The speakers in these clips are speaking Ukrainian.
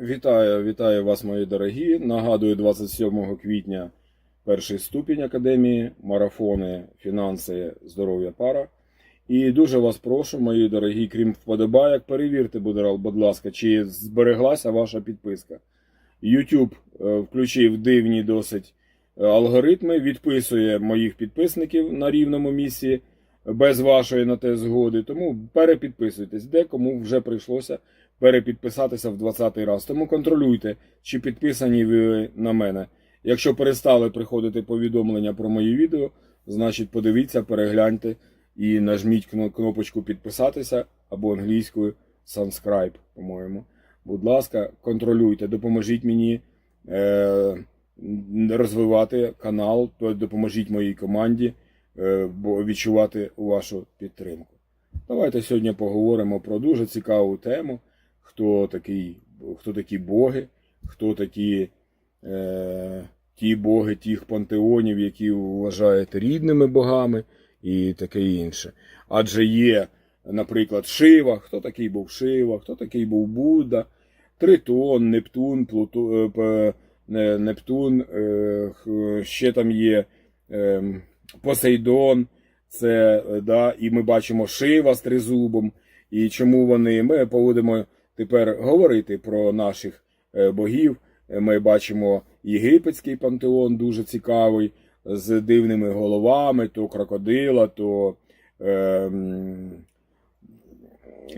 Вітаю, вітаю вас, мої дорогі. Нагадую, 27 квітня перший ступінь академії, марафони, фінанси, здоров'я пара. І дуже вас прошу, мої дорогі, крім вподобайок, перевірте, будь ласка, чи збереглася ваша підписка. YouTube е, включив дивні досить е, алгоритми, відписує моїх підписників на рівному місці без вашої на те згоди. Тому перепідписуйтесь, де кому вже прийшлося перепідписатися в 20-й раз. Тому контролюйте, чи підписані ви на мене. Якщо перестали приходити повідомлення про мої відео, значить подивіться, перегляньте і нажміть кнопочку підписатися або англійською subscribe, по-моєму. Будь ласка, контролюйте, допоможіть мені е, розвивати канал, допоможіть моїй команді е, відчувати вашу підтримку. Давайте сьогодні поговоримо про дуже цікаву тему, хто такий, хто такі боги, хто такі е, ті боги тих пантеонів, які вважаєте рідними богами і таке інше. Адже є, наприклад, Шива, хто такий був Шива, хто такий був Будда, Тритон, Нептун, Плуту, е, Нептун, е, ще там є е, Посейдон, це, е, да, і ми бачимо Шива з тризубом. І чому вони. Ми будемо тепер говорити про наших е, богів. Е, Ми бачимо єгипетський пантеон, дуже цікавий, з дивними головами, то крокодила, то е,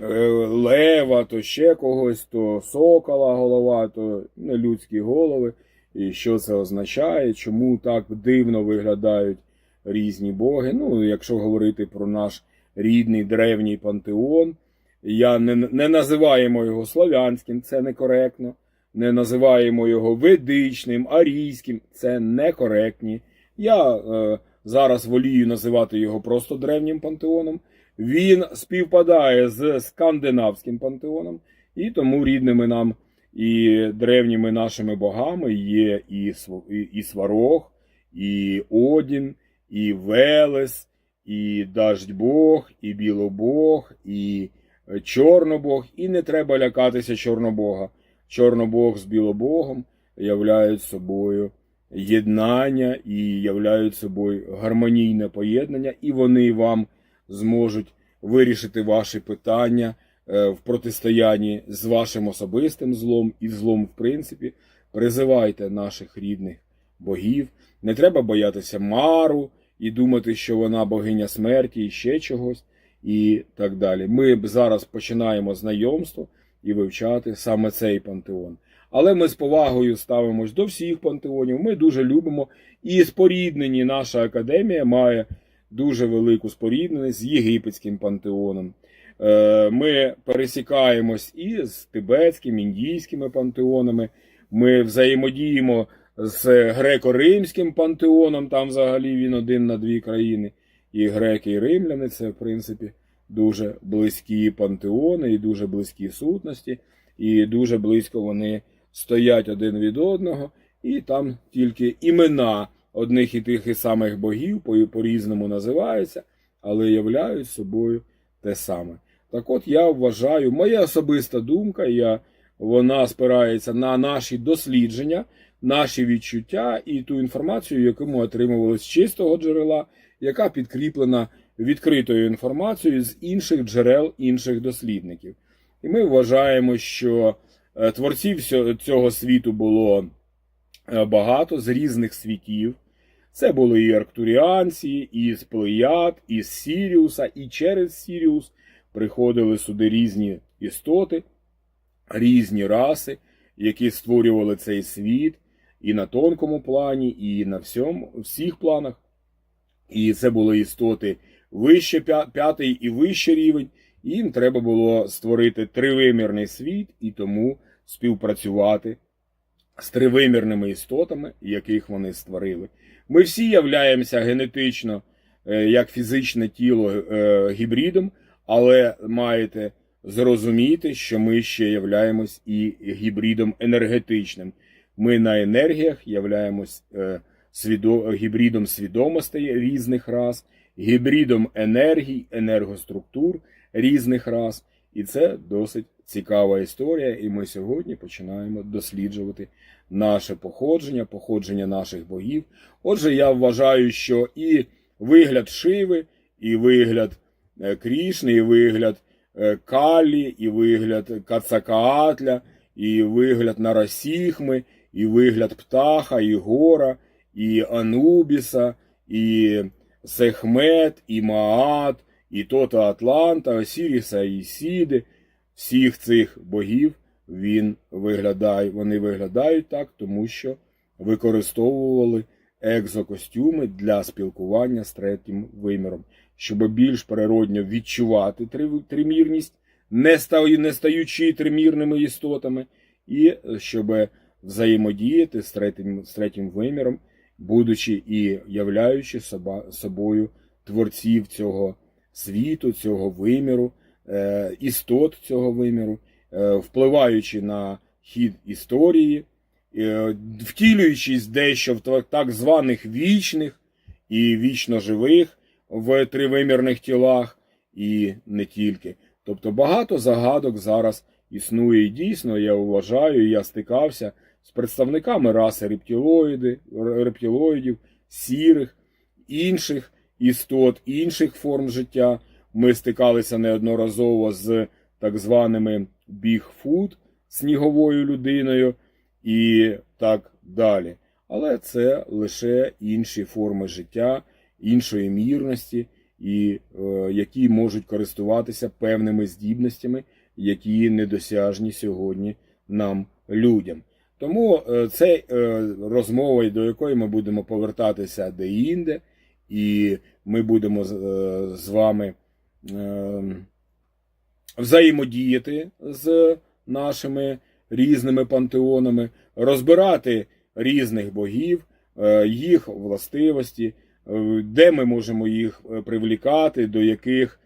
е, лева, то ще когось, то сокола голова, то нелюдські голови. І що це означає, чому так дивно виглядають різні боги. Ну, якщо говорити про наш рідний древній пантеон, я не, не називаємо його славянським, це некоректно. Не називаємо його ведичним, арійським, це некоректні. Я е, зараз волію називати його просто древнім пантеоном. Він співпадає з скандинавським пантеоном, і тому рідними нам і древніми нашими богами є і, і, і Сварог, і Одін, і Велес, і Даждь-Бог, і Білобог, і Чорнобог. І не треба лякатися Чорнобога. Чорнобог з Білобогом являють собою єднання і являють собою гармонійне поєднання, і вони вам зможуть вирішити ваші питання е, в протистоянні з вашим особистим злом і злом, в принципі. Призивайте наших рідних богів. Не треба боятися Мару і думати, що вона богиня смерті і ще чогось, і так далі. Ми зараз починаємо знайомство і вивчати саме цей пантеон. Але ми з повагою ставимось до всіх пантеонів. Ми дуже любимо і споріднені наша академія має дуже велику спорідненість з єгипетським пантеоном. Е, Ми пересікаємось і з тибетським, індійськими пантеонами. Ми взаємодіємо з греко-римським пантеоном. Там взагалі він один на дві країни. І греки, і римляни це, в принципі, дуже близькі пантеони і дуже близькі сутності, і дуже близько вони стоять один від одного, і там тільки імена одних і тих і самих богів по- по-різному називаються, але являють собою те саме. Так от я вважаю, моя особиста думка, я, вона спирається на наші дослідження, наші відчуття і ту інформацію, яку ми отримували з чистого джерела, яка підкріплена відкритою інформацією з інших джерел інших дослідників. І ми вважаємо, що е, творців цього світу було е, багато з різних світів. Це були і арктуріанці, і з Плеяд, і Сіріуса, і через Сіріус приходили сюди різні істоти, різні раси, які створювали цей світ і на тонкому плані, і на всьому, всіх планах. І це були істоти вище п'ятий і вище рівень. Їм треба було створити тривимірний світ і тому співпрацювати з тривимірними істотами, яких вони створили. Ми всі являємося генетично е, як фізичне тіло е, гібридом, але маєте зрозуміти, що ми ще являємось і гібридом енергетичним. Ми на енергіях являємось е, гібридом свідомостей різних рас, гібридом енергій, енергоструктур різних рас. І це досить цікава історія. І ми сьогодні починаємо досліджувати наше походження, походження наших богів. Отже, я вважаю, що і вигляд Шиви, і вигляд е, Крішни, і вигляд е, Калі, і вигляд Кацакаатля, і вигляд Нарасіхми, і вигляд Птаха, і Гора, і Анубіса, і Сехмет, і Маат, і Тота Атланта, Осіріса і Сіди. Всіх цих богів він виглядає, вони виглядають так, тому що використовували екзокостюми для спілкування з третім виміром, щоб більш природньо відчувати тримірність, не, не стаючи тримірними істотами, і щоб взаємодіяти з третім, з третім виміром, будучи і являючи собою творців цього світу, цього виміру, е, істот цього виміру, е, впливаючи на хід історії, е, втілюючись дещо в так- так званих вічних і вічно живих в тривимірних тілах, і не тільки. Тобто багато загадок зараз існує і дійсно, я вважаю, я стикався з представниками раси рептилоїди, рептилоїдів, сірих, інших істот, інших форм життя. Ми стикалися неодноразово з так званими Бігфут, сніговою людиною і так далі. Але це лише інші форми життя, іншої мірності, і е, які можуть користуватися певними здібностями, які недосяжні сьогодні нам людям. Тому е, це е, розмова, до якої ми будемо повертатися де-інде, і ми будемо з, е, вами взаємодіяти з нашими різними пантеонами, розбирати різних богів, їх властивості, де ми можемо їх привлікати, до яких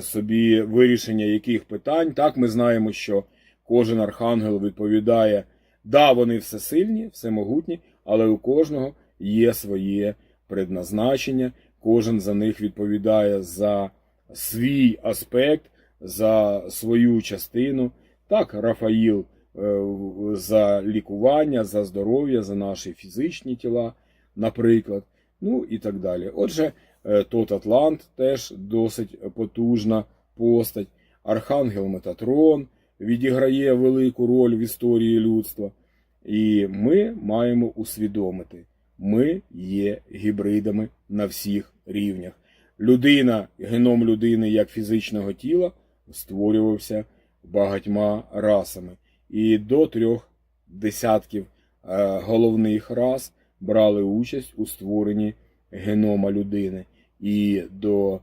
собі вирішення яких питань. Так, ми знаємо, що кожен архангел відповідає, да, вони всесильні, всемогутні, але у кожного є своє предназначення, кожен за них відповідає за свій аспект, за свою частину. Так, Рафаїл е, за лікування, за здоров'я, за наші фізичні тіла, наприклад, ну і так далі. Отже, е, тот Атлант теж досить потужна постать. Архангел Метатрон відіграє велику роль в історії людства. І ми маємо усвідомити, ми є гібридами на всіх рівнях. Людина, геном людини як фізичного тіла створювався багатьма расами. І до трьох десятків е, головних рас брали участь у створенні генома людини. І, до,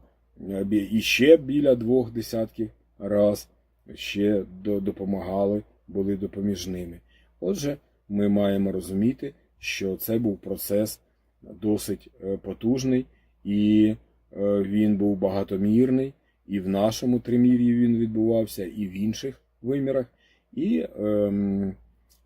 е, і ще біля двох десятків рас ще допомагали, були допоміжними. Отже, ми маємо розуміти, що це був процес досить е, потужний, і е, він був багатомірний, і в нашому тримір'ї він відбувався, і в інших вимірах, і ем,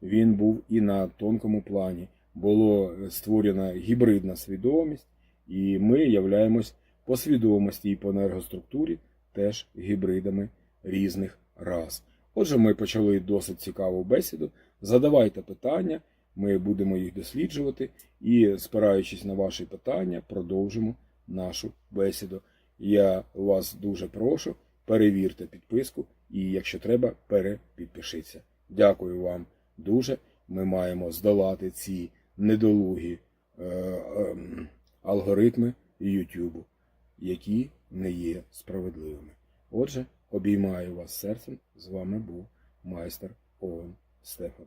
він був і на тонкому плані. Було створена гібридна свідомість, і ми являємось по свідомості і по енергоструктурі теж гібридами різних рас. Отже, ми почали досить цікаву бесіду. Задавайте питання, ми будемо їх досліджувати і, спираючись на ваші питання, продовжимо нашу бесіду. Я вас дуже прошу, перевірте підписку і, якщо треба, перепідпишіться. Дякую вам дуже. Ми маємо здолати ці недолугі е, е, алгоритми YouTube, які не є справедливими. Отже, обіймаю вас серцем. З вами був майстер Оуен Стефан.